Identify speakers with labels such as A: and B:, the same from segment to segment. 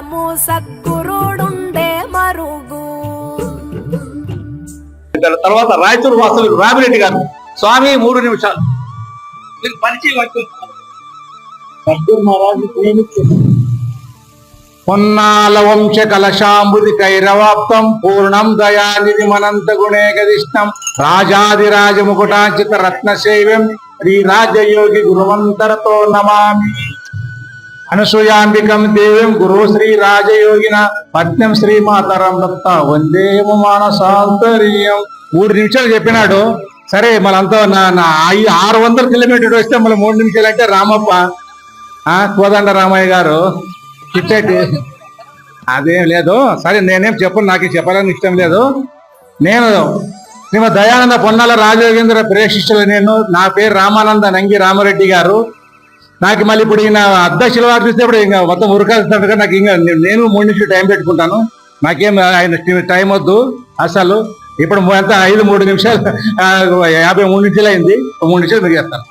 A: కాలము సద్గురుడుండే మరుగు.
B: తర్వాత రాయచూరు వాస్తవులు రామిరెడ్డి గారు స్వామి మూడు నిమిషాలు. మీకు పరిచయం అవుతుంది పొన్నాల వంశ కలశాంబుది కైరవాప్తం పూర్ణం దయానిధి మనంత గుణే గదిష్టం రాజాదిరాజ ముకుటాచిత రత్న సేవ్యం శ్రీ రాజయోగి గురువంతరతో నమామి. అనసూయాంబికం దేవం గురు శ్రీ రాజయోగిన పద్యం శ్రీ మాతరం దత్త. వందే మానసాంతర్యం మూడు నిమిషాలు చెప్పినాడు. సరే మళ్ళంతా నా నా ఐ- ఆరు వందల కిలోమీటర్ వస్తే మళ్ళీ మూడు నిమిషాలు అంటే రామప్ప. కోదండ రామయ్య గారు ఇట్టేటి అదేం లేదు. సరే నేనేం చెప్పను నాకు చెప్పాలని ఇష్టం లేదు. నేను శ్రీమద్ దయానంద పొన్నాల రాజయోగేంద్ర ప్రేక్షిస్తులు నేను నా పేరు రామానంద నంగి రామారెడ్డి గారు. నాకు మళ్ళీ ఇప్పుడు ఈయన అధ్యక్షుల వారు చూస్తే ఇప్పుడు ఇంకా మొత్తం ఉరకాల్సినట్టుగా నాకు ఇంకా నేను- మూడు నిమిషాలు టైం పెట్టుకుంటాను. నాకేం ఆయన టైం వద్దు అసలు. ఇప్పుడు ఎంత ఐదు మూడు నిమిషాలు యాభై మూడు నిమిషాలు అయింది. మూడు నిమిషాలు మిగిలేస్తాను.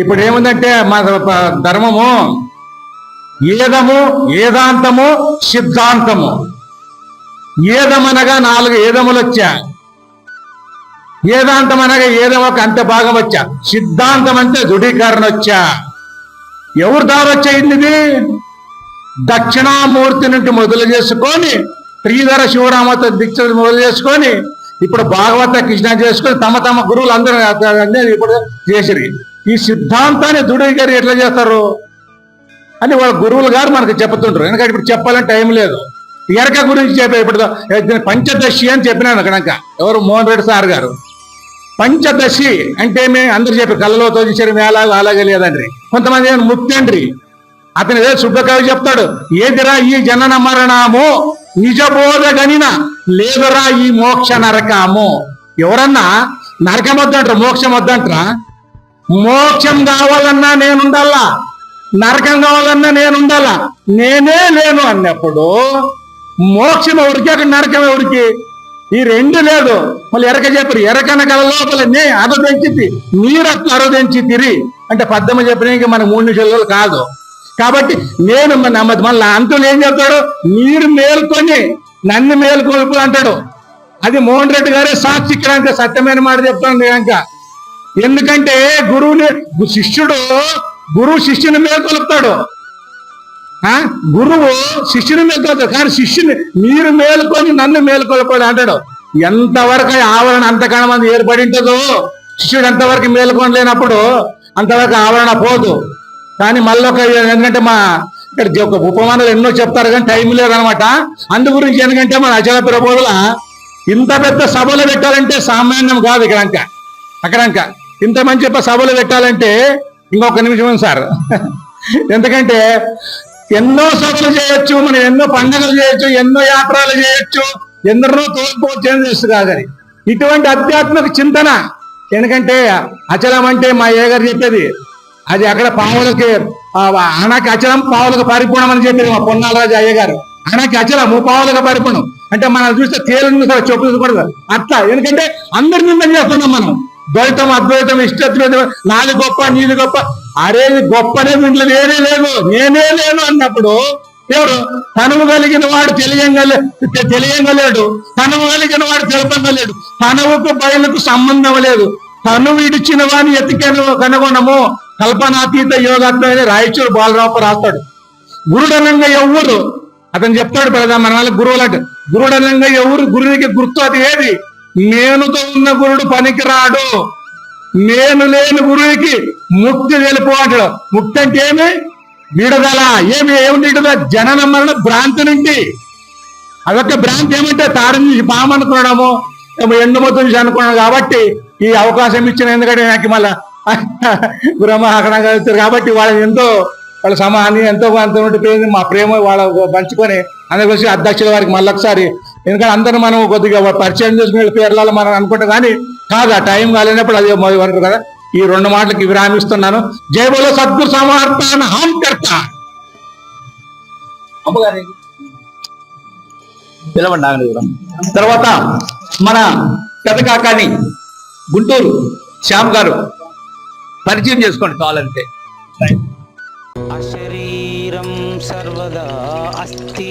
B: ఇప్పుడు ఏముందంటే మా ధర్మము ఏదము ఏదాంతము సిద్ధాంతము. ఏదమనగా నాలుగు ఏదములు వచ్చాయి వేదాంతం అనగా ఏదో ఒక అంత భాగం వచ్చా? సిద్ధాంతం అంటే దృఢీకరణ వచ్చా ఎవరు దారి ఇది దక్షిణామూర్తి నుండి మొదలు చేసుకొని శ్రీధర శివరామతో దీక్ష మొదలు చేసుకొని ఇప్పుడు భాగవత కృష్ణ చేసుకొని తమ తమ గురువులు అందరూ ఇప్పుడు చేసిరి. ఈ సిద్ధాంతాన్ని దృఢీకరి ఎట్లా చేస్తారు? అని వాళ్ళ గురువులు గారు మనకు చెప్తుంటారు. ఎందుకంటే ఇప్పుడు చెప్పాలని టైం లేదు. ఎరక గురించి చెప్పే ఇప్పుడు పంచదశి అని చెప్పినాను కనుక. ఎవరు మోహన్ రెడ్డి సార్ గారు? పంచదశి అంటే మేము అందరు చెప్పి కళ్ళలో తోచేసారు అలాగే అలాగే లేదండ్రి కొంతమంది ముక్తి అండ్రి అతని ఏదో శుభకవి చెప్తాడు. ఏదిరా ఈ జనన మరణము? నిజబోధ గనిన లేదురా ఈ మోక్ష నరకము. ఎవరన్నా? నరకం వద్దంటారు? మోక్షం వద్దంటారా? మోక్షం కావాలన్నా నేనుండాలా? నరకం కావాలన్నా నేనుండాలా? నేనే లేను అన్నప్పుడు మోక్షం ఎవరికి? అక్కడ నరకం ఎవరికి? ఈ రెండు లేదు. మళ్ళీ ఎరక చెప్పరు. ఎరకన కల లోపల. నే అరదించి మీరు అరదించి తిరి అంటే పద్దమ చెప్పడానికి మన మూడు నిమిషాలు కాదు. కాబట్టి నేను మన- మళ్ళీ అంతులు ఏం చెప్తాడు? మీరు మేల్కొని నన్ను మేల్కొల్పు అంటాడు. అది మోహన్ రెడ్డి గారే సాక్షి ఇక్కడ అంటే సత్యమైన మాట చెప్తాను ఇంకా ఎందుకంటే గురువుని శిష్యుడు గురువు శిష్యుని మేల్కొలుపుతాడు. గురువు శిష్యుని మేల్కొలుపుతాడు కానీ శిష్యుని మీరు మేలుకొని నన్ను మేల్కొల్పాడు అంటాడు. ఎంతవరకు ఆవరణ అంతకన్నా మంది ఏర్పడి ఉంటుందో శిష్యుడు ఎంతవరకు మేలుకొని లేనప్పుడు అంతవరకు ఆవరణ పోదు. కానీ మళ్ళీ ఒక ఎందుకంటే మా ఇక్కడ ఒక ఉపమానాలు ఎన్నో చెప్తారు కానీ టైం లేదనమాట. అందు గురించి ఎందుకంటే మన అచల ప్రబోధుల ఇంత పెద్ద సభలు పెట్టాలంటే సామాన్యం కాదు ఇక్కడ అంక అక్కడ అంక ఇంత మంచి చెప్ప సభలు పెట్టాలంటే ఇంకొక నిమిషం ఉంది సార్. ఎందుకంటే ఎన్నో సభలు చేయొచ్చు మనం ఎన్నో పండుగలు చేయొచ్చు ఎన్నో యాత్రలు చేయొచ్చు ఎందరో తోలుకోవచ్చు అని తెలుసు కాదని. ఇటువంటి ఆధ్యాత్మిక చింతన ఎందుకంటే అచలం అంటే మా ఏగారు చెప్పేది అది అక్కడ పావులకి అనకి అచలం పావులకు పరిపూర్ణం అని చెప్పేది మా పొన్నాలరాజు అయ్య గారు. ఆనాకి అచలము పావులకు పరిపూర్ణం. అంటే మనం చూస్తే తేలిన సార్ అట్లా ఎందుకంటే అందరి నిందన చేస్తున్నాం మనం. ద్వైతం అద్వైతం ఇష్టద్వైతం నాది గొప్ప నీది గొప్ప అరే గొప్పనే దీంట్లో నేనే లేదు నేనే లేను అన్నప్పుడు ఎవరు? తనము కలిగిన వాడు తెలియంగలే తెలియంగలేడు తనము కలిగిన వాడు తెలపగలేడు తనవుకు బయలుకు సంబంధం లేదు. తను విడిచిన వాడిని ఎతికెను కనుగొనము. కల్పనాతీత యోగాత్మని రాయచూరు బాలరావు రాస్తాడు. గురుడనంగా ఎవ్వరు? అతను చెప్తాడు పెడదా మన వాళ్ళ గురువులు గురుడనంగా ఎవరు గురునికి గుర్తు అది ఏది? నేనుతో ఉన్న గురుడు పనికిరాడు. నేను లేని గురువుకి ముక్తి తెలుపు అంటాడు. ముక్తి అంటే ఏమి? విడుదల. ఏమి? ఏమిటి విడుదల? జనన మరణ భ్రాంతి నుండి. అదొక భ్రాంతి ఏమంటే తారని చూసి పాము అనుకోవడము ఏమో ఎండుమొత్తు అనుకున్నాడు కాబట్టి ఈ అవకాశం ఇచ్చిన ఎందుకంటే నాకు మళ్ళా బ్రహ్మ కలుగుతారు కాబట్టి వాళ్ళని ఎంతో వాళ్ళ సమాన్ని ఎంతో అంత ప్రేమ మా ప్రేమ వాళ్ళ పంచుకొని అందుకోసం అధ్యక్షుల వారికి మళ్ళీ ఒకసారి ఎందుకంటే అందరూ మనం కొద్దిగా పరిచయం చేసుకునే పేర్లలో మనం అనుకుంటాం. కానీ కాదు ఆ టైం కాలేనప్పుడు అది మోదీ వరకు కదా? ఈ రెండు మాటలకి విరామిస్తున్నాను. జై బోలో సద్గురు సమర్పణ హాం
C: పిలవండి
B: తర్వాత మన పెద్ద కాకాని గుంటూరు శ్యామ్ గారు పరిచయం చేసుకోండి కావాలంటే.
C: శరీరం సర్వదా అస్తి